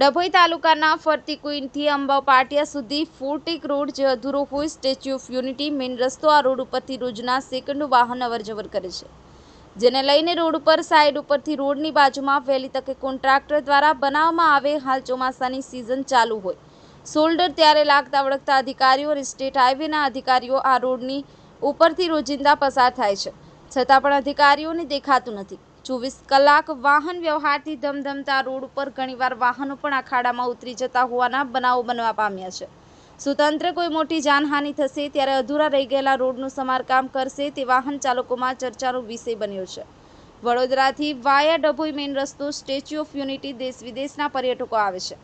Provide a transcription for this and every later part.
ડભોઈ તાલુકાના ફરતી ક્વીનથી અંબા પાટિયા સુધી ફોર્ટિક રોડ જે અધૂરો હોય, સ્ટેચ્યુ ઓફ યુનિટી મેઇન રસ્તો આ રોડ ઉપરથી રોજના સેકન્ડો વાહન અવરજવર કરે છે. જેને લઈને રોડ ઉપર સાઈડ ઉપરથી રોડની બાજુમાં વહેલી તકે કોન્ટ્રાક્ટર દ્વારા બનાવવામાં આવે, હાલ ચોમાસાની સિઝન ચાલુ હોય. શોલ્ડર ત્યારે લાગતા વળગતા અધિકારીઓ અને સ્ટેટ હાઈવેના અધિકારીઓ આ રોડની ઉપરથી રોજિંદા પસાર થાય છે. છતાં પણ અધિકારીઓને દેખાતું નથી. ચોવીસ કલાક વાહન વ્યવહારથી ધમધમતા રોડ ઉપર ઘણીવાર વાહનો પણ આ ખાડામાં ઉતરી જતા હોવાના બનાવો બનવા પામ્યા છે. સુતંત્ર કોઈ મોટી જાનહાનિ થશે ત્યારે અધૂરા રહી ગયેલા રોડનું સમારકામ કરશે તે વાહન ચાલકોમાં ચર્ચાનો વિષય બન્યો છે. વડોદરાથી વાયા ડભોઈ મેઇન રસ્તો સ્ટેચ્યુ ઓફ યુનિટી દેશ વિદેશના પર્યટકો આવે છે.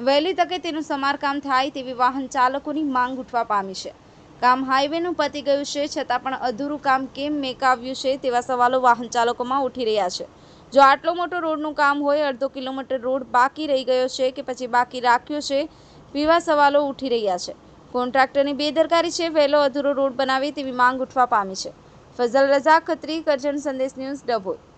વહેલી તકે તેનું સમારકામ થાય તેવી વાહન ચાલકોની માંગ ઉઠવા પામી છે. કામ હાઈવેનું પતી ગયું છે, છતાં પણ અધૂરું કામ કેમ મેકાવ્યું છે તેવા સવાલો વાહન ચાલકોમાં ઉઠી રહ્યા છે. જો આટલો મોટો રોડનું કામ હોય, અડધો કિલોમીટર રોડ બાકી રહી ગયો છે કે પછી બાકી રાખ્યો છે તેવા સવાલો ઉઠી રહ્યા છે. કોન્ટ્રાક્ટરની બેદરકારી છે, વહેલો અધૂરો રોડ બનાવે તેવી માંગ ઉઠવા પામી છે. ફઝલ રઝા ખત્રી, કરજણ સંદેશ ન્યૂઝ ડભોઈ.